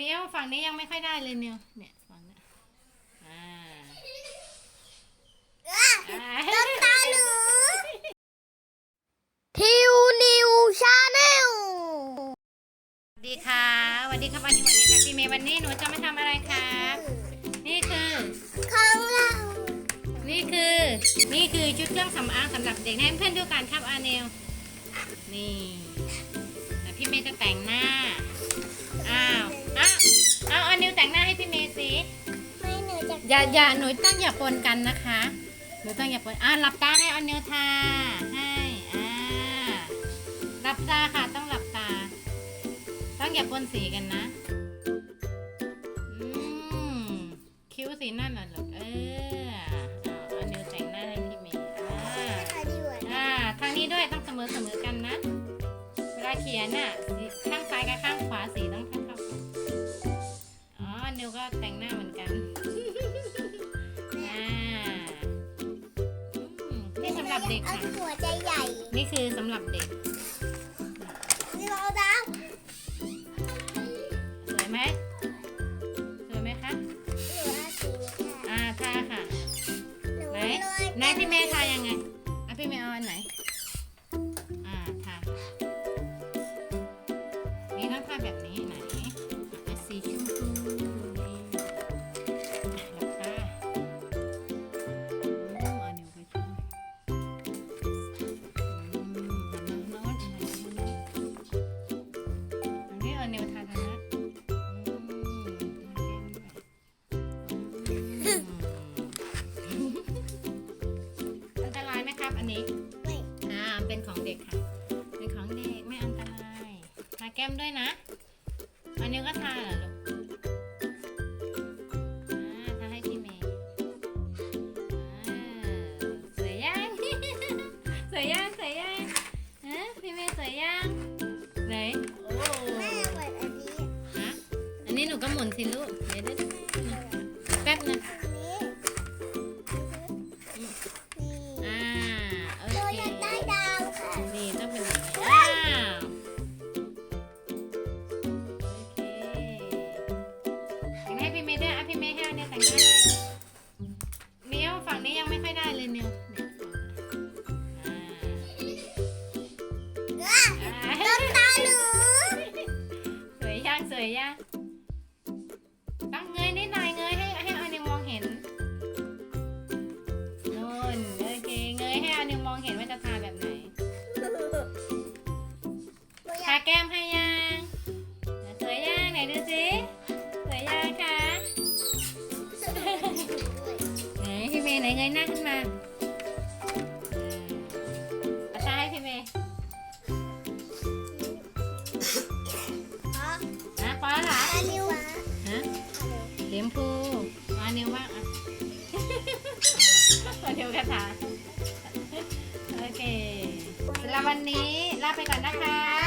เนี้ยฝั่งนี้ยังไม่ค่อยได้เลยนิวเนี่ยฝั่งเนี้ยอ่าอ่าน้ำตาหนูทิวนิวชาแนลสวัสดีค่ะสวัสดีครับวันนี้วันนี้ค่ะพี่เมย์วันนี้หนูจะมาทำอะไรครับนี่คือของเรานี่คือ นี่คือชุดเครื่องสำอางสำหรับเด็กให้เพื่อนๆดูกันครับอาเนลนี่แต่พี่เมย์จะแต่งห อย่าอย่าหนูต้องอย่าปนกันนะคะหนูต้องอย่าปนอ่าหลับตาให้อาเนลทาให้อ่าหลับตาค่ะต้องหลับตา ต้องอย่าปนสีกันนะอืมคิ้วสีนั่นเหรอลูกเออเอาเนิ้วแต่งหน้าให้พี่เมย์อ่าอ่าทางนี้ด้วยต้องเสมอเสมอกันนะเวลาเขียนน่ะข้างซ้ายกับข้างขวาสีต้องเท่าเท่ากันอ๋อนิวก็แต่งหน้าเหมือนกัน ด็กเอาค่ะ หัวใจใหญ่นี่คือสำหรับเด็ก นี่เราดาวสวยไหมสวยไหมคะหนูอาสีค่ะอ่าทาค่ะหนูไหนโรยไหนพี่เมย์ทายังไง อันนี้ไม่อ่าเป็นของเด็กค่ะ เป็นของเด็กไม่อันตรายทาแก้มด้วยนะ อันนี้ก็ทาเหรอลูกอ่าทาให้พี่เมย์อ่าสวยยัง สวยยังสวยยังฮะพี่เมย์สวยยังไหนโอ้แม่เปิดอันนี้ฮะอันนี้หนูก็หมุนสิลูก ให้พี่เมย์ด้วยอะพี่เมย์ให้อันเนี้ยแต่งหน้าให้นิ้วฝั่งนี้ยังไม่ค่อยได้เลยนิ้วเนี่ยอ่าอ่าน้ำตาหนูสวยยังสวยยังต้องเงยนิดหน่อยเงยให้ให้อันนี้มองเห็นนู่นโอเคเงยให้อันนี้มองเห็นว่าจะทาแบบไหนทาแก้มให้ ระถาโอเคสำหรับวันนี้ลาไปก่อนนะคะ